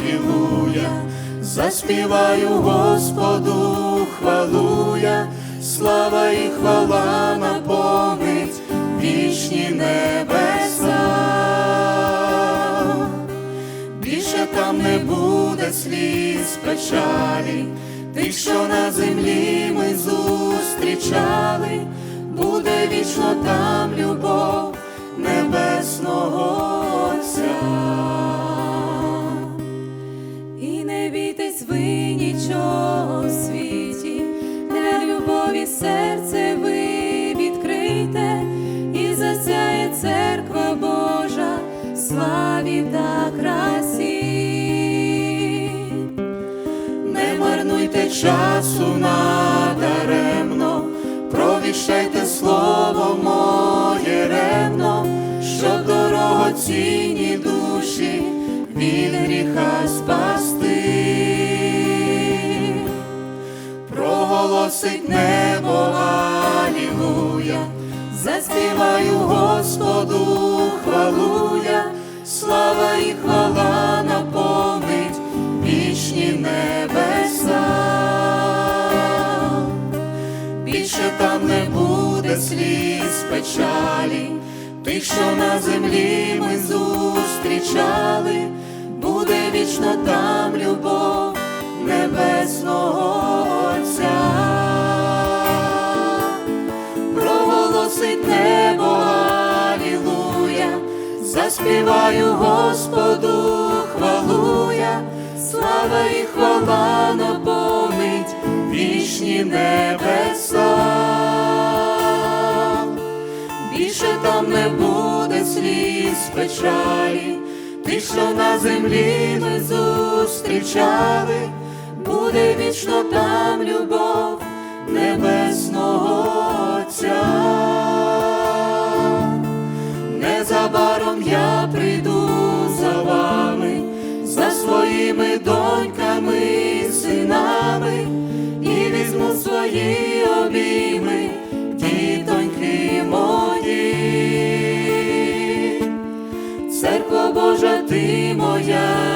Алілуя, заспіваю Господу, хвалу я, слава і хвала наповнить вічні небеса. Більше там не буде сліз печалі, тих, що на землі ми зустрічали, буде вічно там любов славі та красі. Не марнуйте часу надаремно, провіщайте слово моє ревно, щоб дорогоцінні душі від гріха спасти. Проголосить небо Алілуя, заспіваю Господу хвалу я, слава і хвала наповнить вічні небеса. Більше там не буде сліз печалі, тих, що на землі ми зустрічали, буде вічно там любов заспіваю Господу хвалу я, слава і хвала наповнить вічні небеса. Більше там не буде сліз печалі, тих, що на землі ми зустрічали, буде вічно там Незабаром я прийду за вами, за своїми доньками і синами, і візьму свої обійми, дітоньки мої. Церква Божа, ти моя